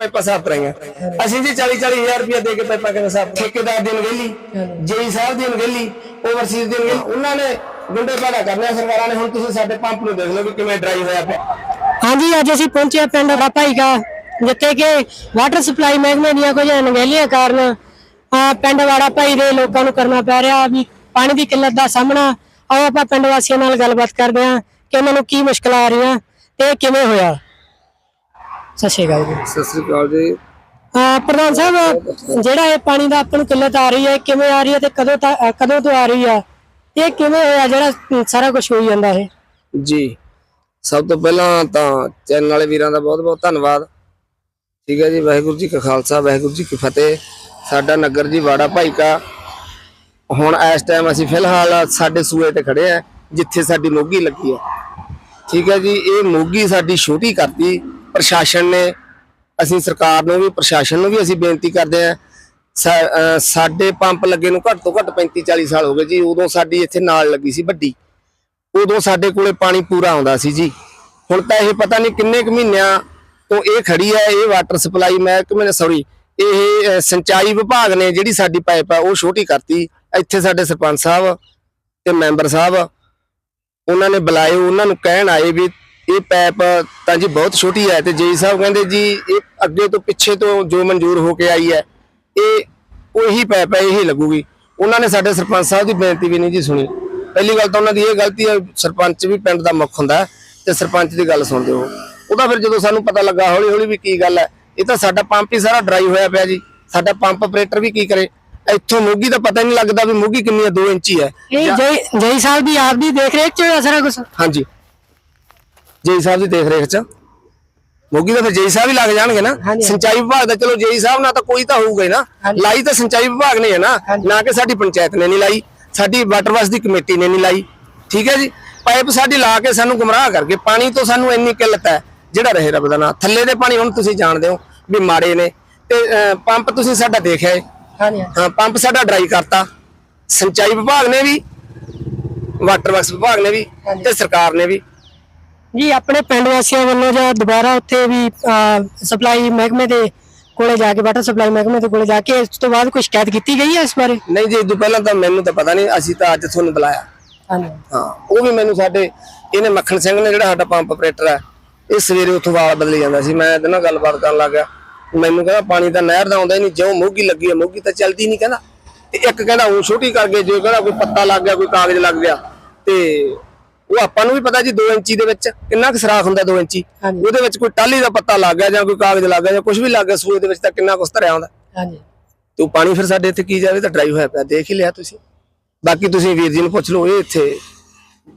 ਪਾਈਪਾਂ ਸਾਫ਼ ਕਰਾਈਆਂ। ਅਸੀਂ ਜੀ 40 40 ਹਜ਼ਾਰ ਰੁਪਏ ਦੇ ਕੇ ਪਾਈਪਾਂ ਕਿਵੇਂ ਸਾਫ਼ ਠੇਕੇਦਾਰ ਦੀ ਅਣਗਹਿਲੀ ਜੇਈ ਸਾਹਿਬ ਦੀ ਅਣਗਹਿਲੀ ਓਵਰਸੀਜ਼ ਦੀ ਅਣਗਹਿਲੀ ਉਹਨਾਂ ਨੇ ਗੁੰਡੇ ਪੈਦਾ ਕਰਨੇ ਸਰਕਾਰਾਂ ਨੇ ਹੁਣ ਤੁਸੀਂ ਸਾਡੇ ਪੰਪ ਨੂੰ ਦੇਖ ਲਓ ਕਿ ਕਿਵੇਂ ਡਰਾਈ ਹੋਇਆ ਪਿਆ। ਹਾਂਜੀ ਅੱਜ ਅਸੀਂ ਪਹੁੰਚੇ ਪਿੰਡ ਰਾਪਾਈਗਾ ਜਿੱਥੇ ਕਿ ਵਾਟਰ ਸਪਲਾਈ ਮਹਿਕਮੇ ਦੀਆਂ ਕੁਝ ਅਣਗਹਿਲੀਆਂ ਕਾਰਨ ਪਿੰਡ ਵਾੜਾ ਭਾਈ ਦੇ ਲੋਕਾਂ ਨੂੰ ਕਰਨਾ ਪੈ ਰਿਹਾ ਵੀ ਪਾਣੀ ਦੀ ਕਿੱਲਤ ਦਾ ਸਾਹਮਣਾ। ਆਓ ਆਪਾਂ ਪਿੰਡ ਵਾਸੀਆਂ ਨਾਲ ਗੱਲਬਾਤ ਕਰਦੇ ਹਾਂ ਕਿ ਉਹਨਾਂ ਨੂੰ ਕੀ ਮੁਸ਼ਕਲਾਂ ਆ ਰਹੀਆਂ ਤੇ ਇਹ ਕਿਵੇਂ ਹੋਇਆ। ਸਤਿ ਸ਼੍ਰੀ ਅਕਾਲ ਜੀ। ਸਤਿ ਸ੍ਰੀ ਅਕਾਲ ਜੀ। ਅਹ ਪ੍ਰਧਾਨ ਸਾਹਿਬ ਜਿਹੜਾ ਇਹ ਪਾਣੀ ਦਾ ਆਪਾਂ ਨੂੰ ਕਿੱਲਤ ਆ ਰਹੀ ਹੈ ਕਿਵੇਂ ਆ ਰਹੀ ਹੈ ਤੇ ਕਦੋਂ ਤੱਕ ਅਹ ਕਦੋਂ ਤੋਂ ਆ ਰਹੀ ਆ ਇਹ ਕਿਵੇਂ ਹੋਇਆ ਜਿਹੜਾ ਸਾਰਾ ਕੁਝ ਹੋਈ ਜਾਂਦਾ ਇਹ? ਜੀ ਸਭ ਤੋਂ ਪਹਿਲਾਂ ਤਾਂ ਚੈਨਲ ਵਾਲੇ ਵੀਰਾਂ ਦਾ ਬਹੁਤ ਬਹੁਤ ਧੰਨਵਾਦ। ਠੀਕ ਹੈ ਜੀ ਵਾਹਿਗੁਰੂ ਜੀ ਕਾ ਖਾਲਸਾ ਵਾਹਿਗੁਰੂ ਜੀ ਕੀ ਫਤਿਹ। ਸਾਡਾ ਨਗਰ ਜੀ ਵਾੜਾ ਭਾਈ ਕਾ ਹੁਣ ਇਸ ਟਾਈਮ ਅਸੀਂ ਫਿਲਹਾਲ ਸਾਡੇ ਸੂਏ ਤੇ ਖੜੇ ਆ ਜਿੱਥੇ ਸਾਡੀ ਮੋਗੀ ਲੱਗੀ ਹੈ। ਠੀਕ ਹੈ ਜੀ ਇਹ ਮੋਗੀ ਸਾਡੀ ਛੋਟੀ ਕਰਤੀ। ਪ੍ਰਸ਼ਾਸਨ ਨੇ, ਅਸੀਂ ਸਰਕਾਰ ਨੂੰ ਵੀ, ਪ੍ਰਸ਼ਾਸਨ ਨੂੰ ਵੀ ਅਸੀਂ ਬੇਨਤੀ ਕਰਦੇ ਆ ਸਾਡੇ ਪੰਪ ਲੱਗੇ ਨੂੰ ਘੱਟ ਤੋਂ ਘੱਟ 35 40 ਸਾਲ ਹੋ ਗਏ ਜੀ, ਉਦੋਂ ਸਾਡੀ ਇੱਥੇ ਨਾਲ ਲੱਗੀ ਸੀ ਵੱਡੀ। ਉਦੋਂ ਸਾਡੇ ਕੋਲੇ ਪਾਣੀ ਪੂਰਾ ਆਉਂਦਾ ਸੀ ਜੀ। ਹੁਣ ਤਾਂ ਇਹ ਪਤਾ ਨਹੀਂ ਕਿੰਨੇ ਕੁ ਮਹੀਨਿਆਂ ਤੋਂ ਇਹ ਖੜੀ ਹੈ, ਇਹ ਵਾਟਰ ਸਪਲਾਈ ਮਹਿਕਮੇ ਨੇ ਸੌਰੀ ਇਹ ਸਿੰਚਾਈ ਵਿਭਾਗ ਨੇ ਜਿਹੜੀ ਸਾਡੀ ਪਾਈਪ ਆ ਉਹ ਛੋਟੀ ਕਰਤੀ। ਇੱਥੇ ਸਾਡੇ ਸਰਪੰਚ ਸਾਹਿਬ ਤੇ ਮੈਂਬਰ ਸਾਹਿਬ, ਉਹਨਾਂ ਨੇ ਬੁਲਾਏ, ਉਹਨਾਂ ਨੂੰ ਕਹਿਣ ਆਏ ਵੀ ਇਹ ਪਾਈਪ ਤਾਂ ਜੀ ਬਹੁਤ ਛੋਟੀ ਹੈ ਤੇ ਜੀ ਸਾਹਿਬ ਕਹਿੰਦੇ ਜੀ ਇਹ ਅੱਗੇ ਤੋਂ ਪਿੱਛੇ ਤੋਂ ਜੋ ਮਨਜ਼ੂਰ ਹੋ ਕੇ ਆਈ ਹੈ ਇਹ ਉਹੀ ਪਾਈਪ ਹੈ ਇਹੀ ਲੱਗੂਗੀ। ਉਹਨਾਂ ਨੇ ਸਾਡੇ ਸਰਪੰਚ ਸਾਹਿਬ ਦੀ ਬੇਨਤੀ ਵੀ ਨਹੀਂ ਜੀ ਸੁਣੀ। ਪਹਿਲੀ ਗੱਲ ਤਾਂ ਉਹਨਾਂ ਦੀ ਇਹ ਗਲਤੀ ਹੈ ਸਰਪੰਚ ਵੀ ਪਿੰਡ ਦਾ ਮੁੱਖ ਹੁੰਦਾ ਤੇ ਸਰਪੰਚ ਦੀ ਗੱਲ ਸੁਣਦੇ ਹੋ। ਉਹਦਾ ਫਿਰ ਜਦੋਂ ਸਾਨੂੰ ਪਤਾ ਲੱਗਾ ਹੌਲੀ ਹੌਲੀ ਵੀ ਕੀ ਗੱਲ ਹੈ ਇਹ ਤਾਂ ਸਾਡਾ ਪੰਪ ਹੀ ਸਾਰਾ ਡਰਾਈ ਹੋਇਆ ਪਿਆ ਜੀ। ਸਾਡਾ ਪੰਪ ਆਪਰੇਟਰ ਵੀ ਕੀ ਕਰੇ? ਇੱਥੋਂ ਮੋਗੀ ਦਾ ਪਤਾ ਨਹੀਂ ਲੱਗਦਾ ਵੀ ਮੋਗੀ ਕਿੰਨੀ ਹੈ 2 ਇੰਚੀ ਹੈ। ਇਹ ਜੈ ਜੈ ਸਾਹਿਬ ਦੀ ਆਪ ਦੀ ਦੇਖ ਰੇਖ ਚ ਸਾਰਾ ਕੁਝ ਹਾਂਜੀ। ਜੇਈ ਸਾਹਿਬ ਦੀ ਦੇਖ ਰੇਖ ਚ। ਮੋਗੀ ਦਾ ਫਿਰ ਜੇਈ ਸਾਹਿਬ ਹੀ ਲੱਗ ਜਾਣਗੇ ਨਾ। ਸਿੰਚਾਈ ਵਿਭਾਗ ਦਾ ਚਲੋ ਜੇਈ ਸਾਹਿਬ ਨਾਲ ਤਾਂ ਕੋਈ ਤਾਂ ਹੋਊਗਾ ਹੀ ਨਾ। ਲਾਈ ਤਾਂ ਸਿੰਚਾਈ ਵਿਭਾਗ ਨੇ ਹੈ ਨਾ। ਨਾ ਕਿ ਸਾਡੀ ਪੰਚਾਇਤ ਨੇ ਨਹੀਂ ਲਾਈ। ਸਾਡੀ ਵਾਟਰ ਵਾਸ ਦੀ ਕਮੇਟੀ ਨੇ ਨਹੀਂ ਲਾਈ। ਠੀਕ ਹੈ ਜੀ? ਪਾਈਪ ਸਾਡੀ ਲਾ ਕੇ ਸਾਨੂੰ ਗੁੰਮਰਾਹ ਕਰਕੇ ਪਾਣੀ ਤੋਂ ਸਾਨੂੰ ਇੰਨੀ ਕਿੱਲਤ ਹੈ ਜਿਹੜਾ ਰਹੇ ਰੱਬ ਦਾ ਨਾਂ। ਥੱਲੇ ਦੇ ਪਾਣੀ ਹੁਣ ਤੁਸੀਂ ਜਾਣਦੇ ਹੋ ਵੀ ਮਾੜੇ ਨੇ। ਤੇ ਪੰਪ ਤੁਸੀਂ ਸਾਡਾ ਦੇਖਿਆ ਹੈ ਹਾਂ ਪੰਪ ਸਾਡਾ ਡਰਾਈ ਕਰਤਾ। ਸਿੰਚਾਈ ਵਿਭਾਗ ਨੇ ਵੀ ਵਾਟਰ ਵਰਕਸ ਵਿਭਾਗ ਨੇ ਵੀ। ਤੇ ਸਰਕਾਰ ਨੇ ਵੀ। ਜੀ ਆਪਣੇ ਪਿੰਡ ਵਾਸੀਆਂ ਵੱਲੋਂ ਜਾਂ ਦੁਬਾਰਾ ਉੱਥੇ ਵੀ ਸਪਲਾਈ ਮਹਿਕਮੇ ਦੇ ਕੋਲੇ ਜਾ ਕੇ ਵਾਟਰ ਸਪਲਾਈ ਮਹਿਕਮੇ ਦੇ ਕੋਲੇ ਜਾ ਕੇ ਇਸ ਤੋਂ ਬਾਅਦ ਕੋਈ ਸ਼ਿਕਾਇਤ ਕੀਤੀ ਗਈ ਹੈ ਇਸ ਬਾਰੇ? ਨਹੀਂ ਜੀ ਪਹਿਲਾਂ ਤਾਂ ਮੈਨੂੰ ਤਾਂ ਪਤਾ ਨਹੀਂ ਅਸੀਂ ਤਾਂ ਅੱਜ ਤੁਹਾਨੂੰ ਬੁਲਾਇਆ। ਹਾਂਜੀ। ਹਾਂ ਉਹ ਵੀ ਮੈਨੂੰ ਸਾਡੇ ਇਹਨੇ ਮੱਖਣ ਸਿੰਘ ਨੇ ਜਿਹੜਾ ਸਾਡਾ ਪੰਪ ਆਪਰੇਟਰ ਹੈ ਇਹ ਸਵੇਰੇ ਉੱਥੋਂ ਵਾਲ ਬਦਲੀ ਜਾਂਦਾ ਸੀ। ਮੈਂ ਇਹਦੇ ਨਾਲ ਗੱਲਬਾਤ ਕਰਨ ਲੱਗ ਗਿਆ। ਮੈਨੂੰ ਕਹਿੰਦਾ ਪਾਣੀ ਤਾਂ ਨਹਿਰ ਦਾ ਆਉਂਦਾ ਹੀ ਨਹੀਂ ਜਿਉਂ ਮੋਗੀ ਲੱਗੀ ਹੈ ਮੋਗੀ ਤਾਂ ਚੱਲਦੀ ਨਹੀਂ ਕਹਿੰਦਾ। ਤੇ ਇੱਕ ਕਹਿੰਦਾ ਉਹ ਛੋਟੀ ਕਰ ਗਏ ਜੇ ਕਹਿੰਦਾ ਕੋਈ ਪੱਤਾ ਲੱਗ ਗਿਆ ਕੋਈ ਕਾਗਜ਼ ਲੱਗ ਗਿਆ ਤੇ ਉਹ ਆਪਾਂ ਨੂੰ ਵੀ ਪਤਾ ਜੀ 2 ਇੰਚੀ ਦੇ ਵਿੱਚ ਕਿੰਨਾ ਕੁ ਸਰਾਖ ਹੁੰਦਾ 2 ਇੰਚੀ। ਉਹਦੇ ਵਿੱਚ ਕੋਈ ਟਾਲੀ ਦਾ ਪੱਤਾ ਲੱਗ ਗਿਆ ਜਾਂ ਕੋਈ ਕਾਗਜ਼ ਲੱਗ ਗਿਆ ਜਾਂ ਕੁਝ ਵੀ ਲੱਗ ਗਿਆ ਸੂਏ ਦੇ ਵਿੱਚ ਤਾਂ ਕਿੰਨਾ ਕੁਛ ਧਰਿਆ ਹੁੰਦਾ। ਹਾਂਜੀ। ਤੇ ਪਾਣੀ ਫਿਰ ਸਾਡੇ ਇੱਥੇ ਕੀ ਜਾਵੇ ਤਾਂ ਡਰਾਈ ਹੋਇਆ ਪਿਆ ਦੇਖ ਹੀ ਲਿਆ ਤੁਸੀਂ। ਬਾਕੀ ਤੁਸੀਂ ਵੀਰ ਜੀ ਨੂੰ ਪੁੱਛ ਲਓ ਇਹ ਇੱਥੇ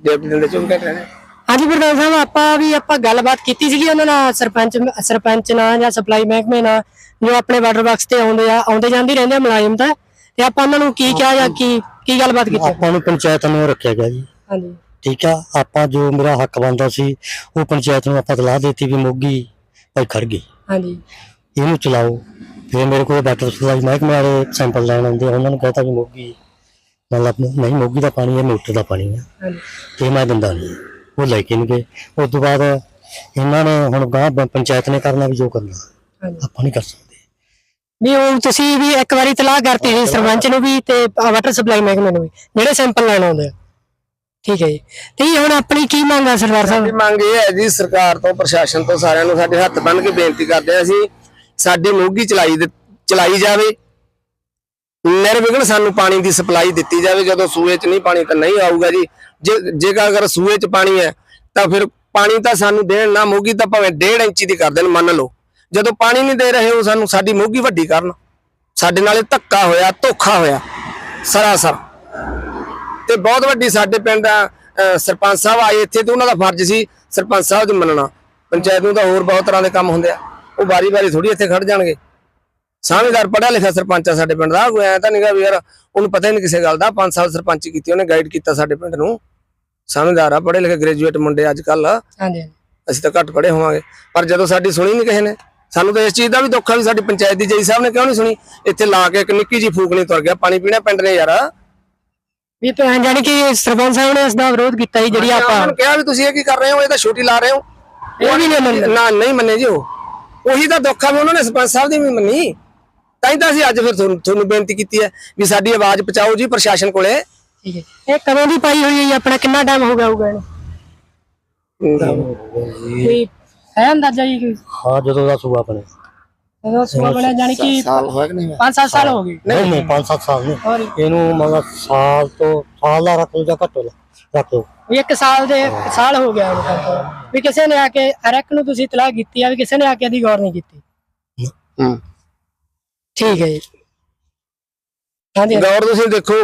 ਡਿਪਟੀ ਦੇ 24 ਘੰਟੇ ਰਹਿੰਦੇ ਹਾਂਜੀ ਪ੍ਰਧਾਨ ਸਾਹਿਬ ਆਪਾਂ ਵੀ ਆਪਾਂ ਗੱਲਬਾਤ ਕੀਤੀ ਸੀਗੀ ਉਹਨਾਂ ਨਾਲ ਸਰਪੰਚ ਸਰਪੰਚ ਨਾਲ ਜਾਂ ਸਪਲਾਈ ਮਹਿਕਮੇ ਨਾਲ ਜੋ ਆਪਣੇ ਵਾਟਰ ਬਾਕਸ ਤੇ ਆਉਂਦੇ ਆ ਆਉਂਦੇ ਜਾਂਦੇ ਰਹਿੰਦੇ ਆ ਮੁਲਾਜ਼ਮ ਤਾਂ। ਤੇ ਆਪਾਂ ਉਹਨਾਂ ਨੂੰ ਕੀ ਕਿਹਾ ਜਾਂ ਕੀ ਕੀ ਗੱਲਬਾਤ ਕੀਤੀ? ਆਪਾਂ ਨੂੰ ਪੰਚਾਇਤ ਨੂੰ ਰੱਖਿਆ ਗਿਆ ਜੀ। ਹਾਂਜੀ। ਠੀਕ ਆ ਆਪਾਂ ਜੋ ਮੇਰਾ ਹੱਕ ਬਣਦਾ ਸੀ ਉਹ ਪੰਚਾਇਤ ਨੂੰ ਆਪਾਂ ਤਲਾਹ ਦਿੱਤੀ ਵੀ ਮੋਗੀ ਭਾਈ ਖੜ ਗਈ। ਹਾਂਜੀ। ਇਹਨੂੰ ਚਲਾਓ। ਫਿਰ ਮੇਰੇ ਕੋਲ ਵਾਟਰ ਸਪਲਾਈ ਮਹਿਕਮੇ ਵਾਲੇ ਸੈਂਪਲ ਲੈਣ ਆਉਂਦੇ ਆ, ਉਹਨਾਂ ਨੂੰ ਕਹਤਾ ਵੀ ਮੋਗੀ ਮਤਲਬ ਨਹੀਂ ਮੋਗੀ ਦਾ ਪਾਣੀ ਹੈ ਮੋਟਰ ਦਾ ਪਾਣੀ ਹੈ। ਹਾਂਜੀ। ਤੇ ਮੈਂ ਦਿੰਦਾ ਨਹੀਂ। ਉਹ ਲੈ ਕੇ ਨਹੀਂ ਗਏ। ਉਸ ਤੋਂ ਬਾਅਦ ਇਹਨਾਂ ਨੇ ਹੁਣ ਗਾਂ ਪੰਚਾਇਤ ਨੇ ਕਰਨਾ ਵੀ ਜੋ ਕਰਨਾ। ਹਾਂਜੀ। ਆਪਾਂ ਨਹੀਂ ਕਰ ਸਕਦੇ। ਵੀ ਉਹ ਤੁਸੀਂ ਵੀ ਇੱਕ ਵਾਰੀ ਤਲਾਹ ਕਰਤੀ ਸੀ ਸਰਪੰਚ ਨੂੰ ਵੀ ਤੇ ਵਾਟਰ ਸਪਲਾਈ ਮਹਿਕਮੇ ਨੂੰ ਵੀ। ਜਿਹੜੇ ਸੈਂਪਲ ਲੈਣ ਆਉਂਦੇ ਆ। ਠੀਕ ਹੈ ਜੀ। ਤੇ ਜੀ, ਹੁਣ ਆਪਣੀ ਕੀ ਮੰਗ ਆ ਸਰਦਾਰ ਸਾਡੀ ਮੰਗ ਇਹ ਹੈ ਜੀ, ਸਰਕਾਰ ਤੋਂ, ਪ੍ਰਸ਼ਾਸਨ ਤੋਂ ਸਾਰਿਆਂ ਨੂੰ ਸਾਡੇ ਹੱਥ ਬੰਨ ਕੇ ਬੇਨਤੀ ਕਰਦੇ ਹਾਂ ਅਸੀਂ, ਸਾਡੀ ਮੋਗੀ ਚਲਾਈ ਦੇ- ਚਲਾਈ ਜਾਵੇ। ਨਿਰਵਿਘਨ ਸਾਨੂੰ ਪਾਣੀ ਦੀ ਸਪਲਾਈ ਦਿੱਤੀ ਜਾਵੇ। ਜਦੋਂ ਸੂਏ 'ਚ ਨਹੀਂ ਪਾਣੀ ਤਾਂ ਨਹੀਂ ਆਊਗਾ ਜੀ। ਜੇ ਜੇਕਰ ਅਗਰ ਸੂਏ 'ਚ ਪਾਣੀ ਹੈ, ਤਾਂ ਫਿਰ ਪਾਣੀ ਤਾਂ ਸਾਨੂੰ ਦੇਣ ਨਾ ਮੋਗੀ ਤਾਂ ਭਾਵੇਂ 1.5 ਇੰਚੀ ਦੀ ਕਰ ਦੇਣ, ਮੰਨ ਲਓ। ਜਦੋਂ ਪਾਣੀ ਨਹੀਂ ਦੇ ਰਹੇ ਉਹ ਸਾਨੂੰ ਸਾਡੀ ਮੋਗੀ ਵੱਡੀ ਕਰਨ। ਸਾਡੇ ਨਾਲ ਇਹ ਧੱਕਾ ਹੋਇਆ, ਧੋਖਾ ਹੋਇਆ। ਸਰਾਸਰ। ਤੇ ਬਹੁਤ ਵੱਡੀ ਸਾਡੇ ਪਿੰਡ ਸਰਪੰਚ ਸਾਹਿਬ ਆਏ ਇੱਥੇ ਤੇ ਉਹਨਾਂ ਦਾ ਫਰਜ਼ ਸੀ ਸਰਪੰਚ ਸਾਹਿਬ ਦੀ ਮੰਨਣਾ। ਪੰਚਾਇਤ ਨੂੰ ਤਾਂ ਹੋਰ ਬਹੁਤ ਤਰ੍ਹਾਂ ਦੇ ਕੰਮ ਹੁੰਦੇ ਆ। ਉਹ ਵਾਰੀ-ਵਾਰੀ ਥੋੜੀ ਇੱਥੇ ਖੜ ਜਾਣਗੇ। ਸਾਹਮਣੇਦਾਰ ਪੜਿਆ ਲਿਖਿਆ ਸਰਪੰਚ ਆ ਸਾਡੇ ਪਿੰਡ ਦਾ। ਕੋਈ ਐ ਤਾਂ ਨਹੀਂਗਾ ਵੀ ਯਾਰ ਉਹਨੂੰ ਪਤਾ ਹੀ ਨਹੀਂ ਕਿਸੇ ਗੱਲ ਦਾ। ਪੰਜ ਸਾਲ ਸਰਪੰਚੀ ਕੀਤੀ ਉਹਨੇ ਗਾਈਡ ਕੀਤਾ ਸਾਡੇ ਪਿੰਡ ਨੂੰ। ਸਾਹਮਣੇਦਾਰ ਆ ਪੜ੍ਹੇ ਲਿਖੇ ਗ੍ਰੈਜੂਏਟ ਮੁੰਡੇ ਅੱਜ ਕੱਲ ਹਾਂਜੀ। ਅਸੀਂ ਤਾਂ ਘੱਟ ਪੜ੍ਹੇ ਹੋਵਾਂਗੇ। ਪਰ ਜਦੋਂ ਸਾਡੀ ਸੁਣੀ ਨਹੀਂ ਕਿਸੇ ਨੇ ਸਾਨੂੰ ਤਾਂ ਇਸ ਚੀਜ਼ ਦਾ ਵੀ ਦੁੱਖ ਆ ਵੀ ਸਾਡੀ ਪੰਚਾਇਤ ਦੀ ਜਈ ਸਾਹਿਬ ਨੇ ਕਿਉਂ ਨਹੀਂ ਸੁਣੀ? ਇੱਥੇ ਲਾ ਕੇ ਇੱਕ ਨਿੱਕੀ ਜੀ ਫੂਕਣੀ ਤੁਰ ਗਿਆ। ਪਾਣੀ ਪੀਣਾ ਪਿੰਡ ਨੇ ਯਾਰ। ਵੀ ਤਾਂ ਜਾਨੀ ਕਿ ਸਰਪੰਚ ਸਾਹਿਬ ਨੇ ਇਸ ਦਾ ਵਿਰੋਧ ਕੀਤਾ ਸੀ ਜਿਹੜੀ ਆਪਾਂ ਨੂੰ ਕਿਹਾ ਵੀ ਤੁਸੀਂ ਇਹ ਕੀ ਕਰ ਰਹੇ ਹੋ? ਇਹ ਤਾਂ ਛੋਟੀ ਲਾ ਰਹੇ ਹੋ। ਇਹ ਵੀ ਨਹੀਂ ਮੰਨਦੇ। ਨਾ ਨਹੀਂ ਮੰਨੇ ਜੀ ਉਹ। ਉਹੀ ਤਾਂ ਦੁੱਖ ਆ ਵੀ ਉਹਨਾਂ ਨੇ ਸਰਪੰਚ ਸਾਹਿਬ ਦੀ ਵੀ ਮੰਨੀ। ਤਾਂ ਹੀ ਤਾਂ ਅਸੀਂ ਅੱਜ ਫਿਰ ਤੁਹਾਨੂੰ ਬੇਨਤੀ ਕੀਤੀ ਹੈ ਵੀ ਸਾਡੀ ਆਵਾਜ਼ ਪਹੁੰਚਾਓ ਜੀ ਪ੍ਰਸ਼ਾਸਨ ਕੋਲੇ। ਠੀਕ ਹੈ ਇਹ ਕਦੋਂ ਦੀ ਪਾਈ ਹੋਈ ਹੈ ਜੀ? ਆਪਣਾ ਕਿੰਨਾ ਟਾਈਮ ਹੋ ਗਿਆ ਹੋਊਗਾ ਇਹਨੂੰ? ਕੋਈ ਹੈ। ਅੰਦਾਜ਼ਾ ਜੀ ਹਾਂ ਜਦੋਂ ਦਾ ਸੂਆ ਆਪਣੇ ਜਦੋਂ ਸੁਬਾ ਬਣਿਆ ਜਾਨੀ ਕਿ ਸਾਲ ਹੋਇਆ ਕਿ ਨਹੀਂ 5-7 ਸਾਲ ਹੋ ਗਏ। ਨਹੀਂ ਨਹੀਂ 5-7 ਸਾਲ ਨਹੀਂ। ਹੋਰ? ਇਹਨੂੰ ਮਤਲਬ ਸਾਲ ਤੋਂ ਸਾਲ ਦਾ ਰੱਖ ਲਓ ਜਾਂ ਘੱਟ ਰੱਖ ਲਓ। ਵੀ ਇੱਕ ਸਾਲ ਦੇ ਸਾਲ ਹੋ ਗਿਆ ਇਹਨੂੰ ਤਾਂ। ਵੀ ਕਿਸੇ ਨੇ ਆ ਕੇ ਅਰਕ ਨੂੰ ਤੁਸੀਂ ਇਤਲਾਹ ਕੀਤੀ ਆ ਵੀ ਕਿਸੇ ਨੇ ਆ ਕੇ ਇਹਦੀ ਗੌਰ ਨਹੀਂ ਕੀਤੀ। ਹੂੰ। ਠੀਕ ਹੈ ਜੀ। ਹਾਂਜੀ ਗੌਰ ਤੁਸੀਂ ਦੇਖੋ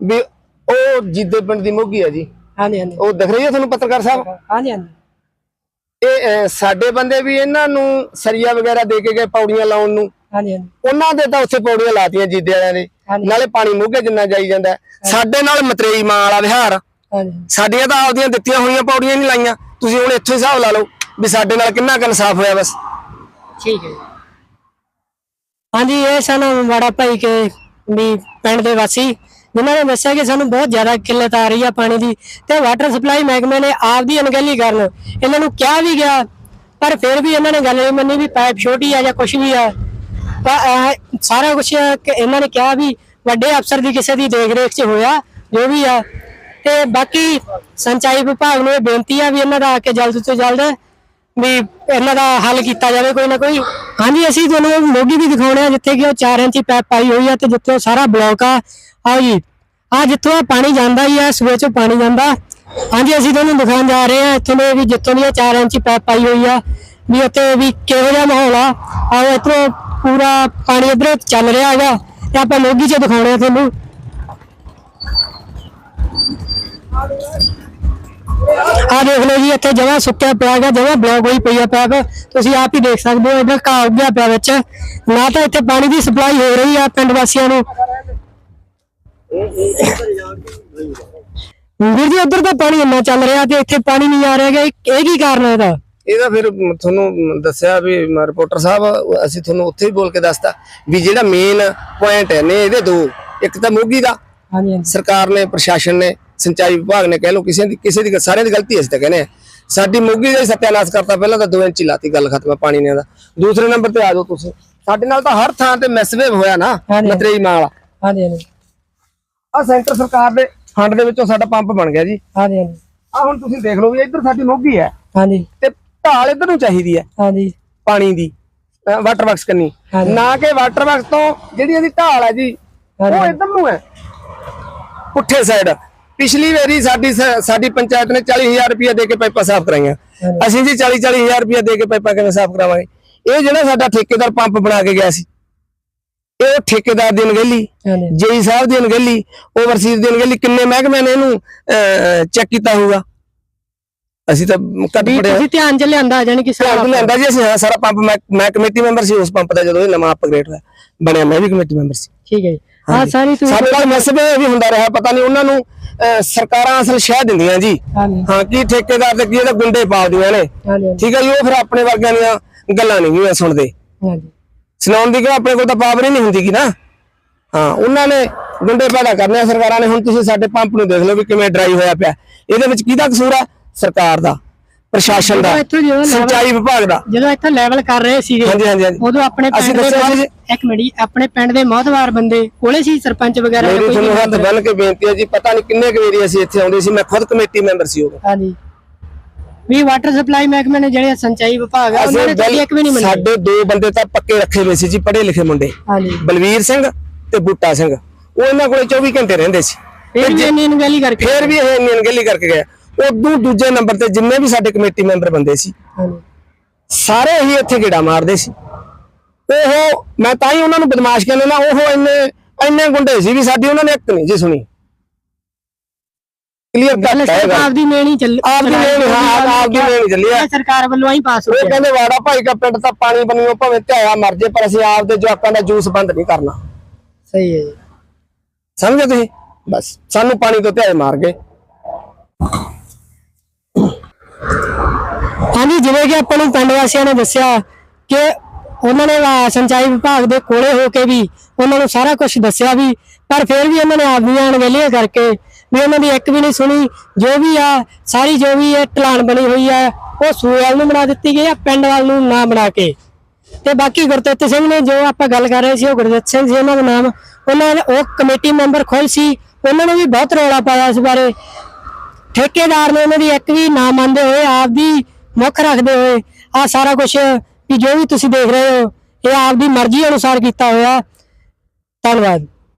ਵੀ ਉਹ ਜਿੱਦੇ ਪਿੰਡ ਦੀ ਮੋਗੀ ਹੈ ਜੀ। ਹਾਂਜੀ ਹਾਂਜੀ। ਉਹ ਦਿਖ ਰਹੀ ਹੈ ਤੁਹਾਨੂੰ ਪੱਤਰਕਾਰ ਸਾਹਿਬ? ਹਾਂਜੀ ਹਾਂਜੀ। ਇਹ ਸਾਡੇ ਬੰਦੇ ਵੀ ਇਹਨਾਂ ਨੂੰ ਸਰੀਆ ਵਗੈਰਾ ਦੇ ਕੇ ਗਏ ਪੌੜੀਆਂ ਲਾਉਣ ਨੂੰ। ਹਾਂਜੀ ਉਹਨਾਂ ਦੇ ਤਾਂ ਉੱਥੇ ਪੌੜੀਆਂ ਲਾਤੀਆਂ ਜਿੱਦੇ ਵਾਲਿਆਂ ਨੇ। ਨਾਲੇ ਪਾਣੀ ਮੋਗੇ ਜਿੰਨਾ ਜਾਈ ਜਾਂਦਾ। ਸਾਡੇ ਨਾਲ ਮਤਰੇਈ ਮਾਂ ਵਾਲਾ ਵਿਹਾਰ। ਹਾਂਜੀ। ਸਾਡੀਆਂ ਤਾਂ ਆਪਦੀਆਂ ਦਿੱਤੀਆਂ ਹੋਈਆਂ ਪੌੜੀਆਂ ਨਹੀਂ ਲਾਈਆਂ। ਤੁਸੀਂ ਹੁਣ ਇੱਥੇ ਹਿਸਾਬ ਲਾ ਲਓ ਵੀ ਸਾਡੇ ਨਾਲ ਕਿੰਨਾ ਕੁ ਇਨਸਾਫ ਹੋਇਆ ਬਸ। ਠੀਕ ਹੈ। ਹਾਂਜੀ ਇਹ ਸਾਨੂੰ ਮਾੜਾ ਭਾਈ ਕੇ ਵੀ ਪਿੰਡ ਦੇ ਵਾਸੀ ਜਿਨ੍ਹਾਂ ਨੇ ਦੱਸਿਆ ਕਿ ਸਾਨੂੰ ਬਹੁਤ ਜ਼ਿਆਦਾ ਕਿੱਲਤ ਆ ਰਹੀ ਆ ਪਾਣੀ ਦੀ ਤੇ ਵਾਟਰ ਸਪਲਾਈ ਮਹਿਕਮੇ ਨੇ ਆਪ ਦੀ ਅਣਗਹਿਲੀ ਕਾਰਨ ਇਹਨਾਂ ਨੂੰ ਕਿਹਾ ਵੀ ਗਿਆ, ਪਰ ਫਿਰ ਵੀ ਇਹਨਾਂ ਨੇ ਗੱਲ ਨਹੀਂ ਮੰਨੀ ਵੀ ਪਾਈਪ ਛੋਟੀ ਆ ਜਾਂ ਕੁਝ ਵੀ ਆ। ਸਾਰਾ ਕੁਝ ਇਹਨਾਂ ਨੇ ਕਿਹਾ ਵੀ ਵੱਡੇ ਅਫਸਰ ਦੀ ਕਿਸੇ ਦੀ ਦੇਖਰੇਖ 'ਚ ਹੋਇਆ, ਜੋ ਵੀ ਆ। ਤੇ ਬਾਕੀ ਸਿੰਚਾਈ ਵਿਭਾਗ ਨੂੰ ਇਹ ਬੇਨਤੀ ਆ ਵੀ ਇਹਨਾਂ ਦਾ ਆ ਕੇ ਜਲਦ ਤੋਂ ਜਲਦ ਵੀ ਇਹਨਾਂ ਦਾ ਹੱਲ ਕੀਤਾ ਜਾਵੇ ਕੋਈ ਨਾ ਕੋਈ। ਹਾਂਜੀ, ਅਸੀਂ ਤੁਹਾਨੂੰ ਮੋਗੀ ਵੀ ਦਿਖਾਉਣੇ ਆ ਜਿੱਥੇ ਕਿ ਉਹ 4 ਇੰਚੀ ਪਾਈਪ ਪਾਈ ਹੋਈ ਆ ਤੇ ਜਿੱਥੇ ਉਹ ਸਾਰਾ ਬਲੌਕ ਆ। ਆਓ ਜੀ। ਆ ਜਿੱਥੋਂ ਇਹ ਪਾਣੀ ਜਾਂਦਾ ਹੀ ਆ, ਸੂਏ ਚੋਂ ਪਾਣੀ ਜਾਂਦਾ। ਹਾਂਜੀ ਅਸੀਂ ਤੁਹਾਨੂੰ ਦਿਖਾਉਣ ਜਾ ਰਹੇ ਆ ਇੱਥੋਂ ਦੇ ਵੀ ਜਿੱਥੋਂ ਦੀ 4 ਇੰਚੀ ਪੈਪ ਪਾਈ ਹੋਈ ਆ, ਵੀ ਉੱਥੇ ਵੀ ਕਿਹੋ ਜਿਹਾ ਮਾਹੌਲ ਆ। ਆਓ ਇੱਧਰੋਂ ਪੂਰਾ ਪਾਣੀ ਇੱਧਰੋਂ ਚੱਲ ਰਿਹਾ ਹੈਗਾ ਤੇ ਆਪਾਂ ਮੋਗੀ 'ਚ ਦਿਖਾਉਣੇ ਆ ਤੁਹਾਨੂੰ। ਆ ਦੇਖ ਲਓ ਜੀ, ਇੱਥੇ ਜਗ੍ਹਾ ਸੁੱਕਿਆ ਪਿਆ ਹੈਗਾ, ਜਗ੍ਹਾ ਬਲੌਕ ਹੋਈ ਪਈ ਆ ਪੈਪ ਤੁਸੀਂ ਆਪ ਹੀ ਦੇਖ ਸਕਦੇ ਹੋ ਇੱਧਰ ਘਾਹ ਉੱਗਿਆ ਪਿਆ ਵਿੱਚ। ਨਾ ਤਾਂ ਇੱਥੇ ਪਾਣੀ ਦੀ ਸਪਲਾਈ ਹੋ ਰਹੀ ਆ ਪਿੰਡ ਵਾਸੀਆਂ ਨੂੰ। ਵੀਰ ਜੀ ਉੱਧਰ ਤਾਂ ਪਾਣੀ ਇੰਨਾ ਚੱਲ ਰਿਹਾ ਤੇ ਇੱਥੇ ਪਾਣੀ ਨਹੀਂ ਆ ਰਿਹਾ ਹੈਗਾ। ਇਹ ਇਹ ਕੀ ਕਾਰਨ ਹੈ ਇਹਦਾ? ਇਹਦਾ ਫਿਰ ਮ- ਤੁਹਾਨੂੰ ਦੱਸਿਆ ਵੀ ਮ- ਰਿਪੋਰਟਰ ਸਾਹਿਬ ਅਸੀਂ ਤੁਹਾਨੂੰ ਉੱਥੇ ਹੀ ਬੋਲ ਕੇ ਦੱਸਤਾ ਵੀ ਜਿਹੜਾ ਮੇਨ ਪੁਆਇੰਟ ਹੈ ਨੇ ਇਹਦੇ ਦੋ। ਇੱਕ ਤਾਂ ਮੋਗੀ ਦਾ। ਹਾਂਜੀ ਸਰਕਾਰ ਨੇ ਪ੍ਰਸ਼ਾਸਨ ਨੇ ਸਿੰਚਾਈ ਵਿਭਾਗ ਨੇ ਕਹਿ ਲਓ ਕਿਸੇ ਦੀ ਕਿਸੇ ਦੀ ਸਾਰਿਆਂ ਦੀ ਗਲਤੀ ਹੈ ਅਸੀਂ ਤਾਂ ਕਹਿੰਦੇ ਹਾਂ। ਸਾਡੀ ਮੋਗੀ ਦਾ ਹੀ ਸਤਿਆਨਾਸ਼ ਕਰਤਾ ਪਹਿਲਾਂ ਤਾਂ 2 ਇੰਚ ਹੀ ਲਾਤੀ ਗੱਲ ਖਤਮ ਹੈ ਪਾਣੀ ਨੇ ਦਾ। ਦੂਸਰੇ ਨੰਬਰ ਤੇ ਆ ਜਾਓ ਤੁਸੀਂ। ਸਾਡੇ ਨਾਲ ਤਾਂ ਹਰ ਥਾਂ ਤੇ ਮੈਸਵੇਵ ਹੋਇਆ ਨਾ ਹਾਂਜੀ। ਮਤਰੇਈ ਮਾਂ ਵਾਲਾ ਹਾਂਜੀ ਹਾਂਜੀ। ਆ ਸੈਂਟਰ ਸਰਕਾਰ ਦੇ ਫੰਡ ਦੇ ਵਿੱਚੋਂ ਸਾਡਾ ਪੰਪ ਬਣ ਗਿਆ ਜੀ। ਹਾਂਜੀ ਹਾਂਜੀ। ਆ ਹੁਣ ਤੁਸੀਂ ਦੇਖ ਲਓ ਵੀ ਇੱਧਰ ਸਾਡੀ ਮੋਗੀ ਹੈ। ਹਾਂਜੀ। ਤੇ ਢਾਲ ਇੱਧਰ ਨੂੰ ਚਾਹੀਦੀ ਹੈ। ਹਾਂਜੀ। ਪਾਣੀ ਦੀ ਵਾਟਰ ਬਾਕਸ ਕੰਨੀ। ਨਾ ਕਿ ਵਾਟਰ ਬਾਕਸ ਤੋਂ ਜਿਹੜੀ ਇਹਦੀ ਢਾਲ ਹੈ ਜੀ ਉਹ। ਇੱਧਰ ਨੂੰ ਹੈ। ਪੁੱਠੇ ਸਾਈਡ ਪਿਛਲੀ ਵਾਰੀ ਸਾਡੀ ਸਾਡੀ ਪੰਚਾਇਤ ਨੇ 40000 ਰੁਪਏ ਦੇ ਕੇ ਪਾਈਪਾਂ ਸਾਫ਼ ਕਰਾਈਆਂ। ਅਸੀਂ ਜੀ 40 40000 ਰੁਪਏ ਦੇ ਕੇ ਪਾਈਪਾਂ ਕਿਵੇਂ ਸਾਫ਼ ਕਰਾਵਾਂਗੇ? ਇਹ ਜਿਹੜਾ ਸਾਡਾ ਠੇਕੇਦਾਰ ਪੰਪ ਬਣਾ ਕੇ ਗਿਆ ਸੀ ਇਹ ਉਹ ਠੇਕੇਦਾਰ ਦੀ ਅਣਗਹਿਲੀ ਜੇਈ ਸਾਹਿਬ ਦੀ ਅਣਗਹਿਲੀ ਓਵਰਸੀਜ਼ ਦੀ ਅਣਗਹਿਲੀ ਕਿੰਨੇ ਮਹਿਕਮਿਆਂ ਨੇ ਇਹਨੂੰ ਚੈੱਕ ਕੀਤਾ ਹੋਊਗਾ? ਅਸੀਂ ਤਾਂ ਪੜਿਆ ਤੁਸੀਂ ਧਿਆਨ ਚ ਲਿਆਂਦਾ ਜਾਨੀ ਕਿ ਸਾਰਾ ਲਿਆਂਦਾ ਜੀ ਅਸੀਂ ਸਾਰਾ ਪੰਪ ਮੈਂ ਕਮੇਟੀ ਮੈਂਬਰ ਸੀ ਉਸ ਪੰਪ ਦਾ ਜਦੋਂ ਇਹ ਨਵਾਂ ਅਪਗ੍ਰੇਡ ਹੋਇਆ ਬਣਿਆ ਮੈਂ ਵੀ ਕਮੇਟੀ ਮੈਂਬਰ ਸੀ। ਠੀਕ ਹੈ ਜੀ। ਹਾਂ ਸਾਰੀ ਤੁਸੀਂ ਸਾਡੇ ਨਾਲ ਮੈਸੇਜ ਵੀ ਹੁੰਦਾ ਰਿਹਾ ਪਤਾ ਨਹੀਂ ਉਹਨਾਂ ਨੂੰ ਸਰਕਾਰਾਂ ਅਸਲ ਸ਼ਹਿ ਦਿੰਦੀਆਂ ਜੀ। ਹਾਂ ਕੀ ਠੇਕੇਦਾਰ ਤੇ ਕੀ ਇਹਦਾ ਗੁੰਡੇ ਪਾਲਦੀਆਂ ਨੇ। ਠੀਕ ਹੈ ਜੀ ਉਹ ਫਿਰ ਆਪਣੇ ਵਰਗਿਆਂ ਦੀਆਂ ਗੱਲਾਂ ਨਹੀਂ ਸੁਣਦੇ। ਹਾਂਜੀ। ਸੁਣਾਉਣ ਦੀ ਕਿ ਆਪਣੇ ਕੋਲ ਤਾਂ ਪਾਵਰ ਹੀ ਨਹੀਂ ਹੁੰਦੀ ਕਿ ਨਾ। ਹਾਂ ਉਹਨਾਂ ਨੇ ਗੁੰਡੇ ਪੈਦਾ ਕਰਨੇ ਆ ਸਰਕਾਰਾਂ ਨੇ ਹੁਣ ਤੁਸੀਂ ਸਾਡੇ ਪੰਪ ਨੂੰ ਦੇਖ ਲਓ ਵੀ ਕਿਵੇਂ ਡਰਾਈ ਹੋਇਆ ਪਿਆ। ਇਹਦੇ ਵਿੱਚ ਕਿਹਦਾ ਕਸੂਰ ਹੈ ਸਰਕਾਰ ਦਾ ਪ੍ਰਸ਼ਾਸਨ ਦਾ ਸਿੰਚਾਈ ਵਿਭਾਗ ਦਾ। ਜਦੋਂ ਇੱਥੇ ਲੈਵਲ ਕਰ ਰਹੇ ਸੀਗੇ ਹਾਂਜੀ ਹਾਂਜੀ ਉਦੋਂ ਆਪਣੇ ਪਿੰਡ ਦੇ ਸੀ ਇੱਕ ਮਿੰਟ ਆਪਣੇ ਪਿੰਡ ਦੇ ਮੌਤਵਾਰ ਬੰਦੇ ਕੋਲੇ ਸੀ ਸਰਪੰਚ ਵਗੈਰਾ ਕੋਈ ਤੁਹਾਨੂੰ ਹੱਥ? ਬੰਨ ਕੇ ਬੇਨਤੀ ਹੈ ਜੀ ਪਤਾ ਨਹੀਂ ਕਿੰਨੇ ਕੁ ਵਾਰੀ ਅਸੀਂ ਇੱਥੇ ਆਉਂਦੇ ਸੀ ਮੈਂ ਖੁਦ ਕਮੇਟੀ ਮੈਂਬਰ ਸੀ ਉਦੋਂ। ਹਾਂਜੀ। ਵੀ ਵਾਟਰ ਸਪਲਾਈ ਮਹਿਕਮੇ ਨੇ ਜਿਹੜੇ ਸਿੰਚਾਈ ਵਿਭਾਗ ਆ ਉਹਨਾਂ ਨੇ ਤਾਂ ਇੱਕ ਵੀ ਨਹੀਂ ਮੰਨੀ। ਸਾਡੇ ਦੋ ਬੰਦੇ ਤਾਂ ਪੱਕੇ ਰੱਖੇ ਹੋਏ ਸੀ ਜੀ ਪੜ੍ਹੇ ਲਿਖੇ ਮੁੰਡੇ। ਹਾਂਜੀ। ਬਲਵੀਰ ਸਿੰਘ ਤੇ ਬੂਟਾ ਸਿੰਘ। ਉਹ ਇਹਨਾਂ ਕੋਲੇ 24 ਘੰਟੇ ਰਹਿੰਦੇ ਸੀ। ਫਿਰ ਵੀ ਇੰਨੀ ਅਣਗਹਿਲੀ ਕਰਕੇ ਫੇਰ ਵੀ ਇਹ ਇੰਨੀ ਅਣਗਹਿਲੀ ਕਰਕੇ ਗਏ। ਉਦੋਂ ਦੂਜੇ ਨੰਬਰ ਤੇ ਜਿੰਨੇ ਵੀ ਸਾਡੇ ਕਮੇਟੀ ਮੈਂਬਰ ਬੰਦੇ ਸੀ ਹਾਂਜੀ। ਸਾਰੇ ਹੀ ਇੱਥੇ ਗੇੜਾ ਮਾਰਦੇ ਸੀ। ਉਹ ਮੈਂ ਤਾਂ ਹੀ ਉਹਨਾਂ ਨੂੰ ਬਦਮਾਸ਼ ਕਹਿੰਦੇ ਨਾ ਉਹ ਇੰਨੇ ਇੰਨੇ ਗੁੰਡੇ ਸੀ ਵੀ ਸਾਡੀ ਉਹਨਾਂ ਨੇ ਇੱਕ ਨਹੀਂ ਜੀ ਸੁਣੀ। ਕਲੀਅਰ ਕੱਟ ਹੈ ਗੱਲ। ਆਪਦੀ ਮੇਣੀ ਚੱਲ ਆਪਦੀ ਮੇਨ ਹਾਂ ਆਪਦੀ ਮੇਨ ਚੱਲੀ ਆ। ਸਰਕਾਰ ਵੱਲੋਂ ਹੀ ਪਾਸ ਹੋ ਗਿਆ। ਕਹਿੰਦੇ ਵਾੜਾ ਭਾਈ ਦਾ ਪਿੰਡ ਤਾਂ ਪਾਣੀ ਬਣੀਓ ਭਾਵੇਂ ਧਿਆਇਆ ਮਰ ਜੇ ਪਰ ਅਸੀਂ ਆਪਦੇ ਜਵਾਕਾਂ ਦਾ ਜੂਸ ਬੰਦ ਨਹੀਂ ਕਰਨਾ। ਸਹੀ ਹੈ ਜੀ। ਸਮਝੇ ਤੁਸੀਂ? ਬਸ ਸਾਨੂੰ ਪਾਣੀ ਤੋਂ ਧਿਆਏ ਮਾਰ ਗਏ। ਹਾਂਜੀ ਜਿਵੇਂ ਕਿ ਆਪਾਂ ਨੂੰ ਪਿੰਡ ਵਾਸੀਆਂ ਨੇ ਦੱਸਿਆ ਕਿ ਉਹਨਾਂ ਨੇ ਸਿੰਚਾਈ ਵਿਭਾਗ ਦੇ ਕੋਲੇ ਹੋ ਕੇ ਵੀ ਉਹਨਾਂ ਨੂੰ ਸਾਰਾ ਕੁਝ ਦੱਸਿਆ ਵੀ ਪਰ ਫਿਰ ਵੀ ਉਹਨਾਂ ਨੇ ਆਪਦੀਆਂ ਅਣਗਹਿਲੀਆਂ ਕਰਕੇ ਵੀ ਉਹਨਾਂ ਦੀ ਇੱਕ ਵੀ ਨਹੀਂ ਸੁਣੀ, ਜੋ ਵੀ ਆ, ਸਾਰੀ ਜੋ ਵੀ ਇਹ ਢਲਾਨ ਬਣੀ ਹੋਈ ਆ, ਉਹ ਸੂਏ ਵੱਲ ਨੂੰ ਬਣਾ ਦਿੱਤੀ ਗਈ ਆ ਪਿੰਡ ਵੱਲ ਨੂੰ ਨਾ ਬਣਾ ਕੇ। ਤੇ ਬਾਕੀ ਗੁਰਦਿੱਤ ਸਿੰਘ ਨੇ ਜੋ ਆਪਾਂ ਗੱਲ ਕਰ ਰਹੇ ਸੀ, ਉਹ ਗੁਰਦਿੱਤ ਸਿੰਘ ਸੀ ਉਹਨਾਂ ਦਾ ਨਾਮ, ਉਹਨਾਂ ਨੇ, ਉਹ ਕਮੇਟੀ ਮੈਂਬਰ ਖੁਦ ਸੀ, ਉਹਨਾਂ ਨੇ ਵੀ ਬਹੁਤ ਰੌਲਾ ਪਾਇਆ ਇਸ ਬਾਰੇ। ਠੇਕੇਦਾਰ ਨੇ ਉਹਨਾਂ ਦੀ ਇੱਕ ਵੀ ਨਾ ਮੰਨਦੇ ਹੋਏ ਆਪਦੀ ਮੁੱਖ ਰੱਖਦੇ ਹੋਏ ਆ ਸਾਰਾ ਕੁਝ ਵੀ ਜੋ ਵੀ ਤੁਸੀਂ ਦੇਖ ਰਹੇ ਹੋ, ਇਹ ਆਪਦੀ ਮਰਜ਼ੀ ਅਨੁਸਾਰ ਕੀਤਾ ਹੋਇਆ। ਧੰਨਵਾਦ।